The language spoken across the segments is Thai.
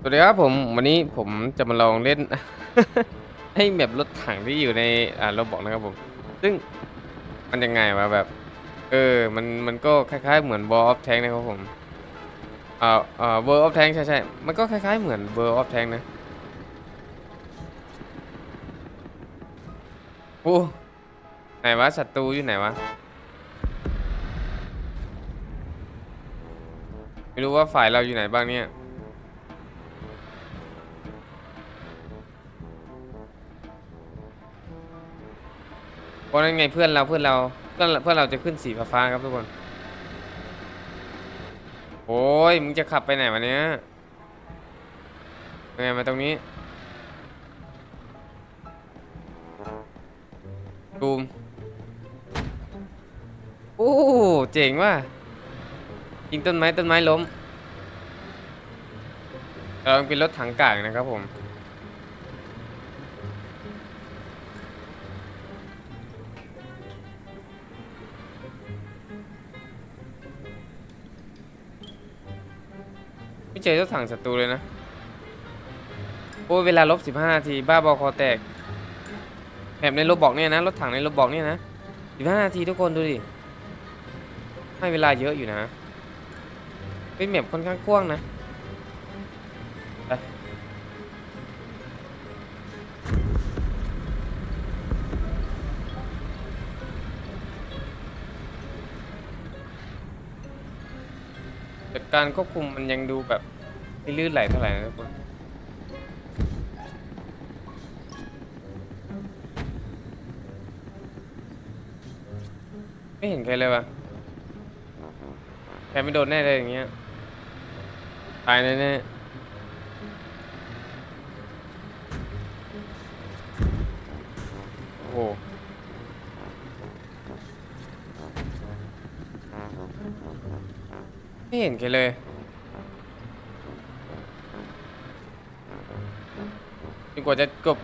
สวัสดีครับผมวันนี้ผมจะมาลองเล่น ให้แมปรถถังที่อยู่ในอ่าเราบอกนะครับผม ซึ่งมันยังไงวะแบบ เออมันมันก็คล้ายๆ เหมือน World of Tank นะครับผมอ่าอ่า World of Tank ใช่ใช่มันก็คล้ายๆเหมือน World of Tank นะโอ้ไหนวะศัตรูอยู่ไหนวะไม่รู้ว่าฝ่ายเราอยู่ไหนบ้างเนี่ย เพราะนั่นไงเพื่อนเราเพื่อนเราเพื่อนเพื่อนเราจะขึ้นสีฟ้าครับทุกคน โอ้ยมึงจะขับไปไหนวะเนี้ยยังไงมาตรงนี้ตูมโอ้เจ๋งว่ะยิงต้นไม้ต้นไม้ล้มเราเป็นรถถังกากนะครับผม ไม่เจอรถถังศัตรูเลยนะ โอ้เวลาลบ15นาที บ้าบอคอแตกแบบในรถบอกเนี่ยนะรถถังในรถบอกเนี่ยนะ15นาทีทุกคนดูดิ ให้เวลาเยอะอยู่นะ เป็นแมปค่อนข้างกว้างนะการควบคุมมันยังดูแบบ ไม่ลื่นไหลเท่าไหร่นะทุกคนไม่เห็นใครเลยวะใครไม่โดนแน่เลยอย่างเงี้ย ตายแน่ๆโอ้โหไม่เห็นใครเลย จ นกว่าจะจบ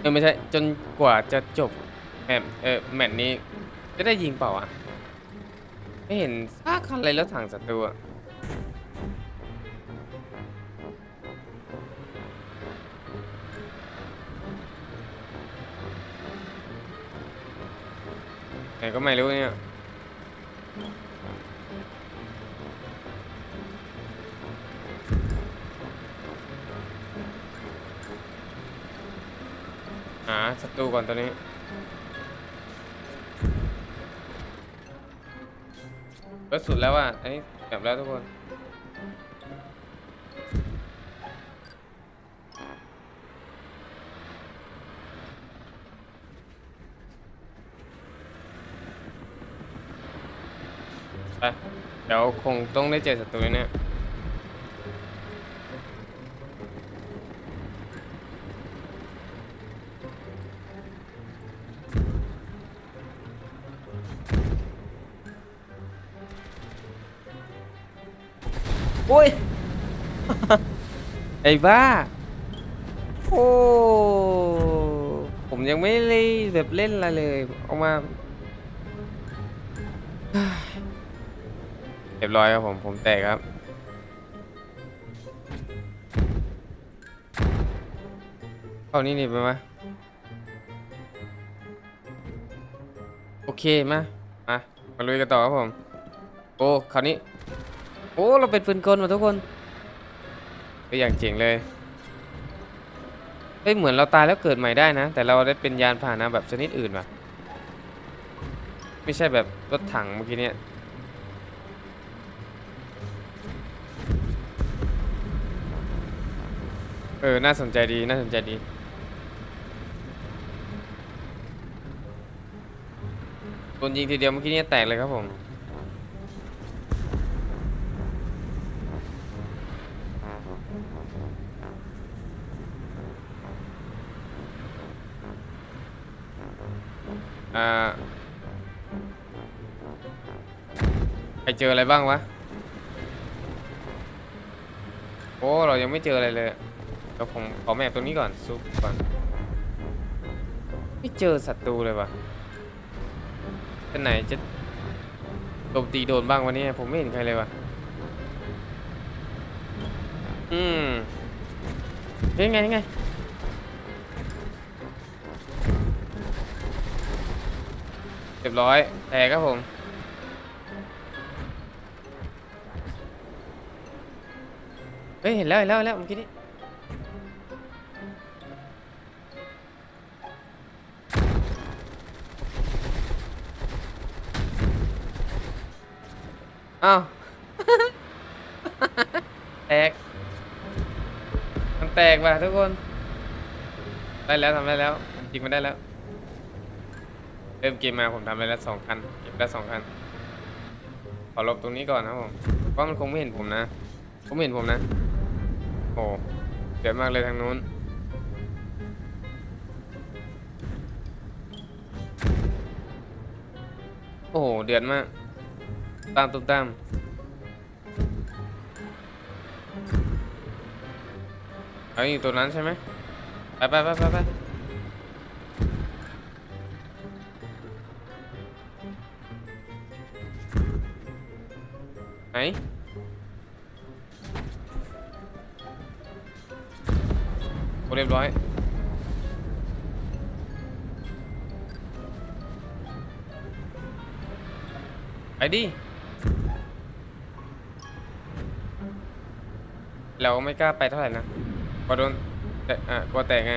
เออไม่ใช่จนกว่าจะจบแมตช์เออแมตช์นี้ จะได้ยิงเปล่าอะ ไม่เห็นซากคันเลยรถถังศัตรูอะไหนก็ไม่รู้เนี่ย หาศัตรูก่อนตอนนี้ ก็สุดแล้วอะ อันนี้แบบแล้วทุกคน ไป เดี๋ยวคงต้องได้เจอศัตรูเนี่ย ไอ้บ้า โอ้ ผมยังไม่ได้แบบเล่นอะไรเลย เอามา เรียบร้อยครับผม ผมแตกครับ เข้านี่นี่ไปมาโอเค มา มา มาลุยกันต่อครับผม โอ้ คราวนี้ โอ้ เราเป็นปืนกลมาทุกคน ก็อย่างเจ๋งเลยเฮ้ยเหมือนเราตายแล้วเกิดใหม่ได้นะ แต่เราได้เป็นยานพาหนะแบบชนิดอื่นว่ะไม่ใช่แบบรถถังเมื่อกี้เนี่ยเออ น่าสนใจดี น่าสนใจดี โดนยิงทีเดียวเมื่อกี้เนี่ยแตกเลยครับผม อ่าใครเจออะไรบ้างวะ โอ้ เรายังไม่เจออะไรเลยเดี๋ยวผมขอแมปตรงนี้ก่อนซุปก่อน ไม่เจอศัตรูเลยวะท่านไหนจะโจมตีโดนบ้างวันนี้ผมไม่เห็นใครเลยว่ะอืมเฮ้ยยังไงยังไง รียบร้อยแตกครับผม เฮ้ย เห็นแล้วเห็นแล้วเห็นแล้วเมื่อกี้นี้อ้าวแตก มันแตกว่ะทุกคน ได้แล้วทำได้แล้ว จริงมันได้แล้ว เริ่มเกมมาผมทำได้แล้วสองคันเก็บได้สองคันขอหลบตรงนี้ก่อนนะผมเพราะมันคงไม่เห็นผมนะผมเห็นผมนะโอ้เดือดมากเลยทางนู้นโอ้โหเดือดมาก ตามตุ้มตามเอาอยู่ตัวนั้นใช่ไหมไปไปไปไปไป ยบร้อย ไปดิ เราไม่กล้าไปเท่าไหร่นะกลัวโดนแต่อะกลัวแตกไง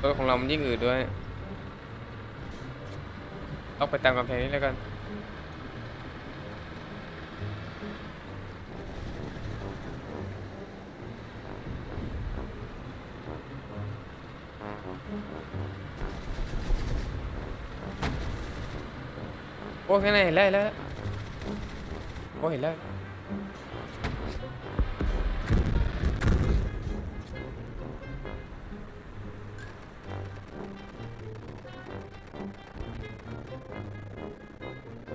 ตัวของเรามันยิ่งอืดด้วยต้องไปตามกำแพงนี้แล้วกัน โอ้ข้างในเห็นแล้วเห็นแล้วโอ้เห็นแล้ว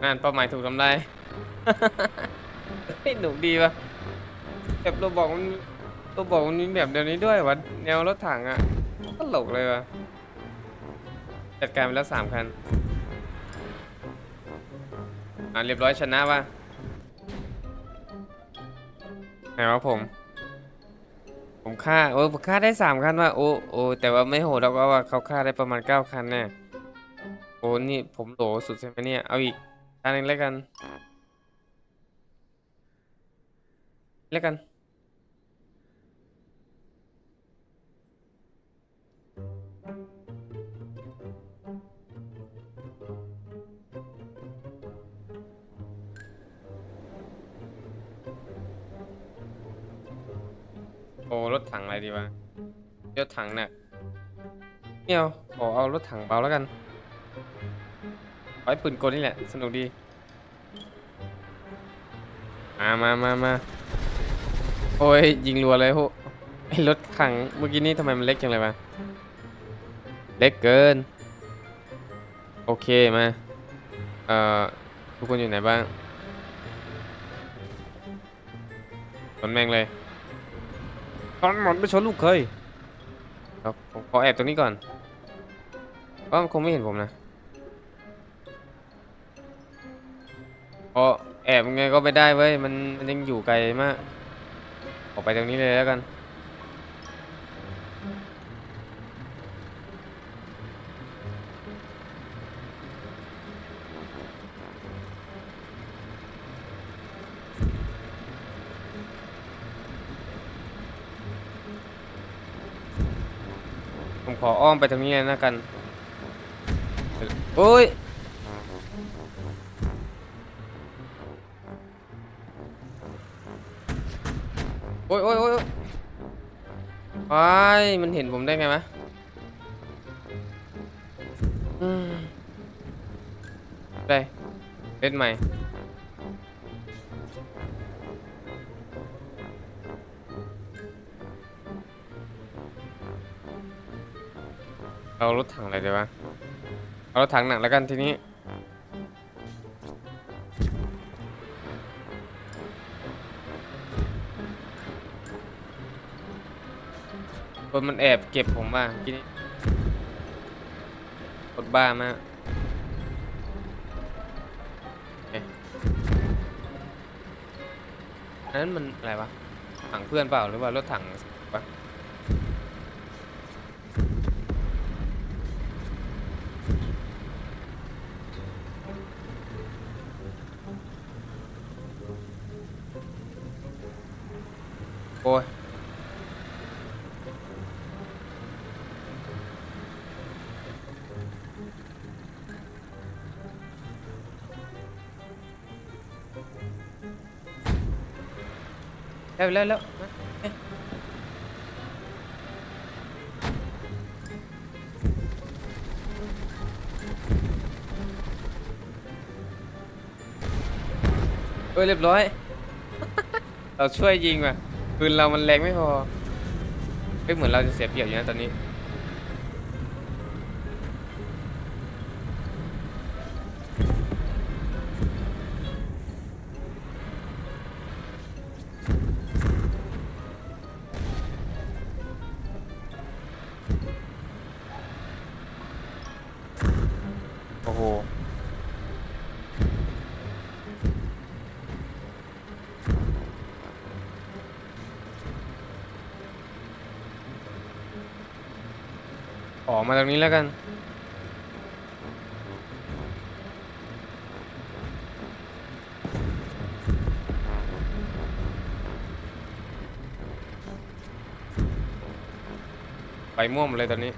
งานเป้าหมายถูกทำลายหนุกดีวะแบบเราบอกมันเราบอกมันมีแบบเดียวนี้ด้วยวะแนวรถถังอะ ตลกเลยวะจัดการไปแล้วสามคัน อ่าเรียบร้อยชนะว่ะไหนวะผม ผมฆ่าโอ้ผมฆ่าได้สามคันว่ะโอ้โอ้แต่ว่าไม่โหดแล้วก็ว่าเขาฆ่าได้ประมาณเก้าคันแน่โอ้นี่ผมโหลสุดใช่ไหมเนี่ยเอาอีกคันหนึ่งแล้วกันแล้วกัน ถังหนักเนียวขอเอารถถังเบาแล้วกันไว้ปืนกลนี่แหละ สนุกดี มามามามาโอ้ย ยิงรัวเลยโหไอรถถังเมื่อกี้นี่ทำไมมันเล็กจังเลยวะ เล็กเกิน โอเค มา เอ่อ ทุกคนอยู่ไหนบ้างชนแม่งเลยตอนหมดไปชนลูกเคย ครับผมขอแอบตรงนี้ก่อนเพราะมันคงไม่เห็นผมนะพอแอบยังไงก็ไปได้เว้ยมันมันยังอยู่ไกลมาก ออกไปตรงนี้เลยแล้วกัน ผมขออ้อมไปตรงนี้เลยนะกันโอ้ยโอ้ยโอ้ยโอ้ยไปมันเห็นผมได้ไงวะอืมได้เล่นใหม่ เอารถถังอะไรดีวะ เอารถถังหนักแล้วกันทีนี้ คนมันแอบเก็บผมว่าทีนี้กดบ้ามากอันนั้นมันอะไรวะ ถังเพื่อนเปล่าหรือว่ารถถังวะ ได้ไปแล้วแล้วมาเอ๊ะเออเรียบร้อย เราช่วยยิงว่ะปืนเรามันแรงไม่พอเฮ้ยเหมือนเราจะเสียเปรียบอยู่นะตอนนี้ ออกมาตรงนี้แล้วกันไปม่วมเลยตอนนี้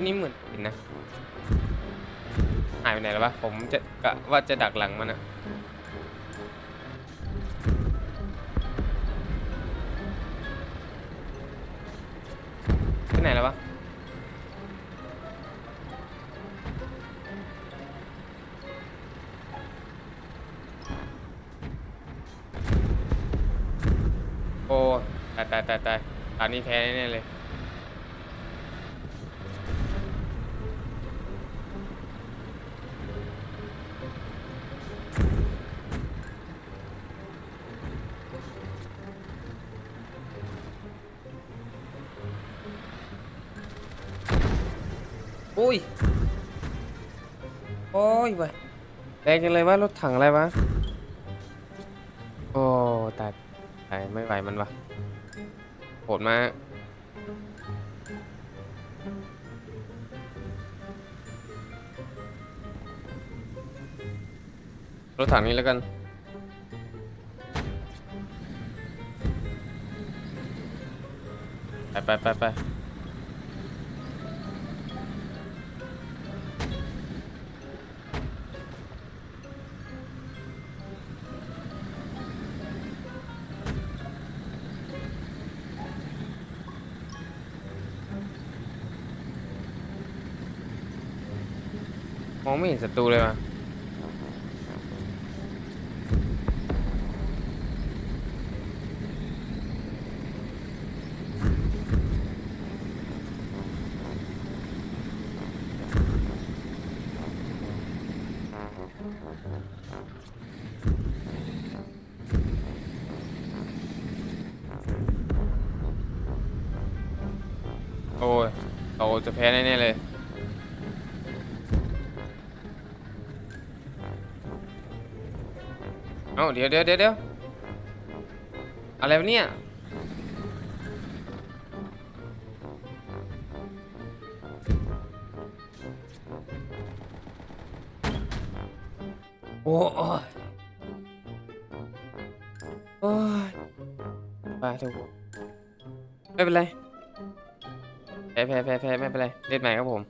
ที่นี่เหมือนเห็นนะ หายไปไหนแล้ววะ ผมจะกะว่าจะดักหลังมันอะที่ไหนแล้ววะโอ้ตายตายตายตายตอนนี้แพ้แน่เลย อุ้ย โอ้ยเว้ยแรงจังเลยว่ารถถังอะไรวะ โอ้ตายตายไม่ไหวมันวะโหดมาก รถถังนี้แล้วกัน ไปไปไปไป ไม่เห็นศัตรูเลยว่ะโอ้ยเราจะแพ้แน่ๆเลย เอ้าเดี๋ยวเดี๋ยวเดี๋ยวเดี๋ยวอะไรวะเนี่ยโอ้ยโอ้ยไปทุกไม่เป็นไรแพ้แพ้แพ้แพ้ไม่เป็นไรเล่นใหม่ครับผม